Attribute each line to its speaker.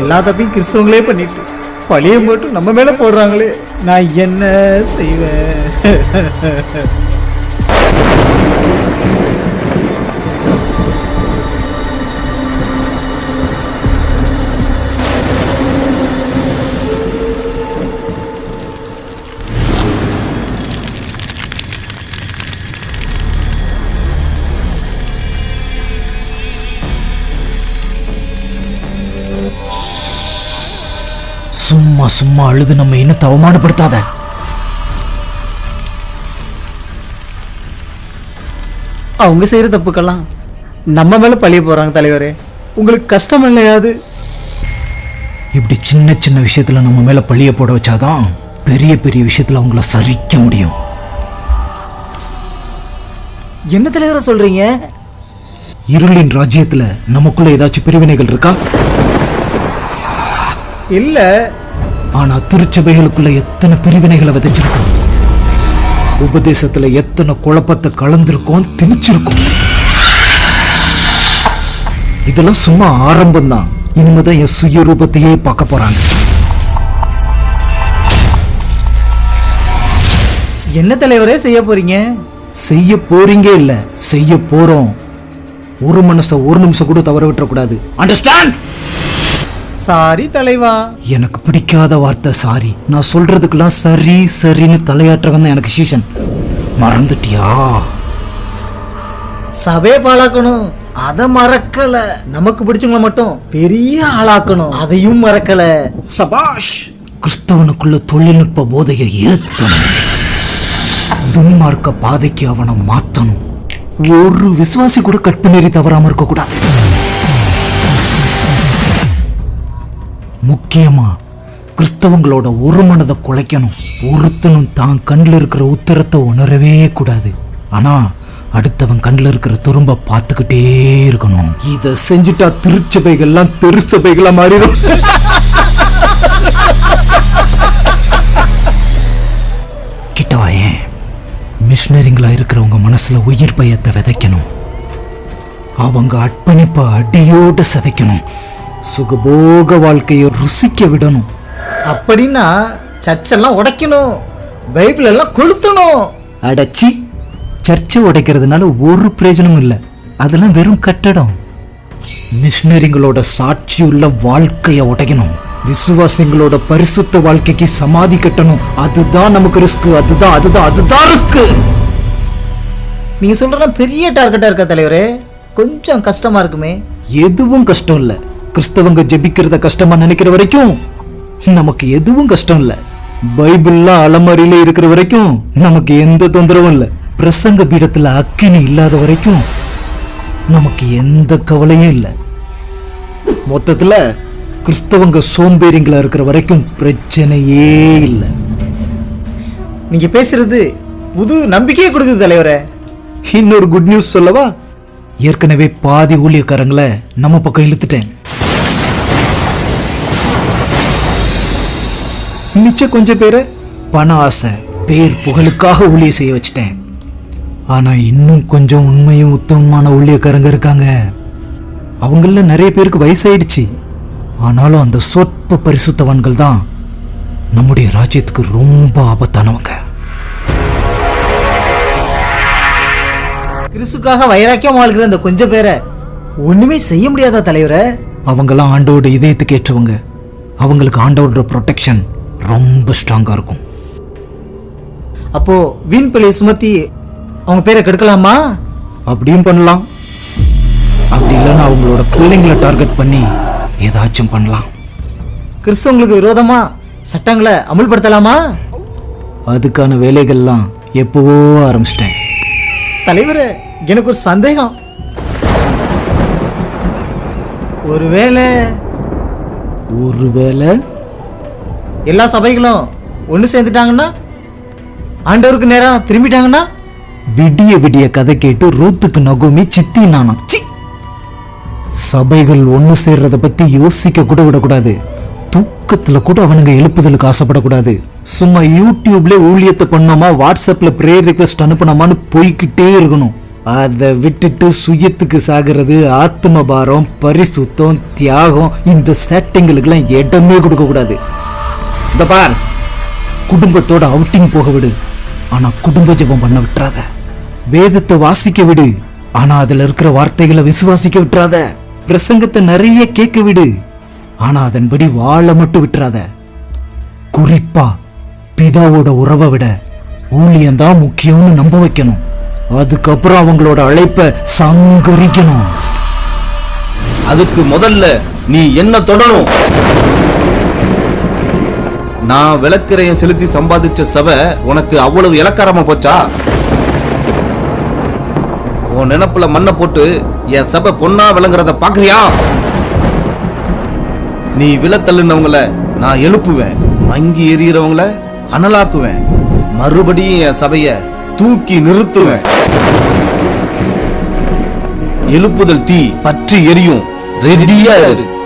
Speaker 1: எல்லா தப்பையும் கிறிஸ்தவங்களே பண்ணிட்டு பழிய போட்டு நம்ம மேல போடுறாங்களே. நான் என்ன செய்வேன்?
Speaker 2: சும்மா சும்மா அழுது நம்ம இன்னும் அவமானப்படுத்தாத
Speaker 1: அவங்க செய்யற தப்புக்கெல்லாம் நம்ம மேல பழிய போறாங்க தலைவரே. உங்களுக்கு கஷ்டம் இல்லையாது
Speaker 2: இப்படி சின்ன சின்ன விஷயத்துல நம்ம மேல பழிய போட வச்சாதான் பெரிய பெரிய விஷயத்துல அவங்கள சரிக்க முடியும்.
Speaker 1: என்ன தலைவரை சொல்றீங்க?
Speaker 2: இருளின் ராஜ்யத்துல நமக்குள்ள ஏதாச்சும் பிரிவினைகள் இருக்கா?
Speaker 1: இல்ல.
Speaker 2: ஆனா திருச்சபைகளுக்குள்ள எத்தனை பிரிவினைகளை விதைச்சிருக்கோம்? உபதேசத்துல எத்தனை குழப்பத்தை கலந்திருக்கோம் திணிச்சிருக்கோம். இதெல்லாம் சும்மா ஆரம்பம் தான் இனிமேதான் என் சுய ரூபத்தையே பார்க்க போறாங்க.
Speaker 1: என்ன தலைவரே செய்ய போறீங்க?
Speaker 2: செய்ய போறீங்க இல்ல செய்ய போறோம். ஒரு மனச ஒரு நிமிஷம் கூட தவற விட்டுறக்கூடாது அண்டர்ஸ்டாண்ட்
Speaker 1: சாரி தலைவா.
Speaker 2: எனக்கு பிடிக்காத வார்த்தை சாரி. நான் சொல்றதுக்கெல்லாம் சரி சரின்னு தலையாற்றவன் தான் எனக்கு சீசன். மறந்துட்டியா?
Speaker 1: சபையை பாழாக்கணும். அதை மறக்கல. நமக்கு பிடிச்சவங்கள மட்டும் பெரிய ஆளாக்கணும். அதையும் மறக்கல.
Speaker 2: சபாஷ்! கிறிஸ்தவனுக்குள்ள தொழில்நுட்ப போதையை ஏத்தணும். துன்மார்க்க பாதைக்கு அவனை மாத்தணும். ஒரு விசுவாசி கூட கற்பு நெறி தவறாம இருக்க கூடாது முக்கியமா கிறிஸ்தவங்களோட ஒரு மனதை குலைக்கணும். ஒருத்தனும் தான் கண்ணில் இருக்கிற உத்தரத்தை உணரவே கூடாது. ஆனா அடுத்தவன் கண்ணில் இருக்கிற துரும்ப பார்த்துக்கிட்டே இருக்கணும். இதை செஞ்சுட்டா திருச்சபைகள்லாம் தெருச்சபைகளா மாறிடும். கிட்ட வாயேன் மிஷினரிங்களா இருக்கிறவங்க மனசுல உயிர் பயத்தை விதைக்கணும். அவங்க அர்ப்பணிப்பை அடியோடு சிதைக்கணும். சுகபோக வாழ்க்கையை ருசிக்க விடணும்.
Speaker 1: அப்படின்னா சர்ச்செல்லாம் உடைக்கணும். பைபிள் எல்லாம் கொளுத்தணும்.
Speaker 2: அடச்சி சர்ச்சை உடைக்கிறதுனால ஒரு பிரயோஜனமும் இல்லை. அதெல்லாம் வெறும் கட்டடம். மிஷினரிங்களோட சாட்சியுள்ள வாழ்க்கையை உடைக்கணும். விசுவாசிங்களோட பரிசுத்த வாழ்க்கைக்கு சமாதி கட்டணும். அதுதான் நமக்கு ரிஸ்க். அதுதான் அதுதான் அதுதான் ரிஸ்க்.
Speaker 1: நீங்க சொல்றதெல்லாம் பெரிய டார்கெட்டா இருக்கா தலைவரே? கொஞ்சம் கஷ்டமா இருக்குமே.
Speaker 2: எதுவும் கஷ்டம் இல்ல. கிறிஸ்தவங்க ஜெபிக்கிறத கஷ்டமா நினைக்கிற வரைக்கும் நமக்கு எதுவும் கஷ்டம் இல்ல. பைபிள்லாம் அலமாரியில இருக்கிற வரைக்கும் நமக்கு எந்த தொந்தரவும் இல்ல. பிரசங்க பீடத்துல அக்கினி இல்லாத வரைக்கும் நமக்கு எந்த கவலையும் இல்ல. மொத்தத்துல கிறிஸ்தவங்க சோம்பேறிங்களா இருக்கிற வரைக்கும் பிரச்சனையே இல்லை.
Speaker 1: நீங்க பேசுறது புது நம்பிக்கையை கொடுக்குது தலைவரே.
Speaker 2: இன்னொரு குட் நியூஸ் சொல்லவா? ஏற்கனவே பாதி ஊழியக்காரங்களை நம்ம பக்கம் இழுத்துட்டேன். மிச்ச கொஞ்சம் பேரை பண ஆசை பேர் புகழுக்காக ஊழிய செய்ய வச்சுட்டேன். ஆனா இன்னும் கொஞ்சம் உண்மையும் உத்தமமான ஊழியக்காரங்க இருக்காங்க. அவங்கள நிறைய பேருக்கு வயசாயிடுச்சு. ஆனாலும் அந்த சொற்ப பரிசுத்தவான்கள் தான் நம்முடைய ராஜ்யத்துக்கு ரொம்ப ஆபத்தானவங்க.
Speaker 1: கிறிஸ்துக்காக வைராக்கியம் வாழ்கிற அந்த கொஞ்சம் பேரை ஒண்ணுமே செய்ய முடியாதா தலைவரே?
Speaker 2: அவங்கெல்லாம் ஆண்டோட இதயத்துக்கு ஏற்றவங்க. அவங்களுக்கு ஆண்டவரோட ப்ரொடெக்ஷன் ரொம்ப ஸ்ட்ராங்காக இருக்கும்.
Speaker 1: அப்போ வீண் பிள்ளையை சுமத்தி அவங்க பேரை கெடுக்கலாமா?
Speaker 2: அப்படியும் பண்ணலாம். அப்படி இல்லைன்னா அவங்களோட பிள்ளைங்களை டார்கெட் பண்ணி ஏதாச்சும் பண்ணலாம்.
Speaker 1: கிறிஸ்தவங்களுக்கு விரோதமா சட்டங்களை அமுல்படுத்தலாமா?
Speaker 2: அதுக்கான வேலைகள்லாம் எப்போவோ ஆரம்பிச்சிட்டேன்.
Speaker 1: தலைவரே எனக்கு ஒரு சந்தேகம். ஒருவேளை
Speaker 2: ஒருவேளை
Speaker 1: எல்லா சபைகளும் ஒன்று சேர்ந்துட்டாங்கன்னா ஆண்டவருக்கு நேராக திரும்பிட்டாங்கன்னா?
Speaker 2: விடிய விடிய கதை கேட்டு ரூத்துக்கு நகோமி சித்தி நானம் சி! சபைகள் ஒன்று சேர்றத பத்தி யோசிக்க கூட விடக்கூடாது. தூக்கத்தில் கூட அவனுங்க எழுப்புதலுக்கு ஆசைப்படக்கூடாது. சும்மா யூடியூப்ல ஊழியத்தை பண்ணோமா வாட்ஸ்அப்ல ப்ரேயர் ரிக்வெஸ்ட் அனுப்பினோமான்னு போய்க்கிட்டே இருக்கணும். அதை விட்டுட்டு சுயத்துக்கு சாகிறது ஆத்ம பாரம் பரிசுத்தம் தியாகம் இந்த சேட்டைங்களுக்கெல்லாம் இடமே கொடுக்கக்கூடாது. இந்த பார். குடும்பத்தோட அவுட்டிங் போக விடு. ஆனா குடும்ப ஜெபம் பண்ண விட்டுறாத. வேதத்தை வாசிக்க விடு. ஆனா அதுல இருக்கிற வார்த்தைகளை விசுவாசிக்க விட்டுறாத. பிரசங்கத்தை நிறைய கேட்க விடு. ஆனா அதன்படி வாழ மட்டும் விட்டுறாத. குறிப்பா பிதாவோட உறவை விட ஊழியம்தான் முக்கியம்னு நம்ப வைக்கணும். அதுக்கப்புறம் அவங்களோட அழைப்பை சங்கரிக்கணும்.
Speaker 3: அதுக்கு முதல்ல நீ என்ன தொடணும்? நான் விளக்கரைய செலுத்தி சம்பாதிச்ச சபை உனக்கு அவ்வளவு இலக்காரமா போச்சா? உன் நினப்புல மண்ணை போட்டு என் சபை பொண்ணா விளங்குறத பாக்குறியா? நீ விளத்தள்ளுனவங்கள நான் எழுப்புவேன். மங்கி எறிகிறவங்கள அனலாக்குவேன். மறுபடியும் என் சபைய தூக்கி நிறுத்துவேன். எழுப்புதல் தீ பற்றி எரியும். ரெடியா இரு.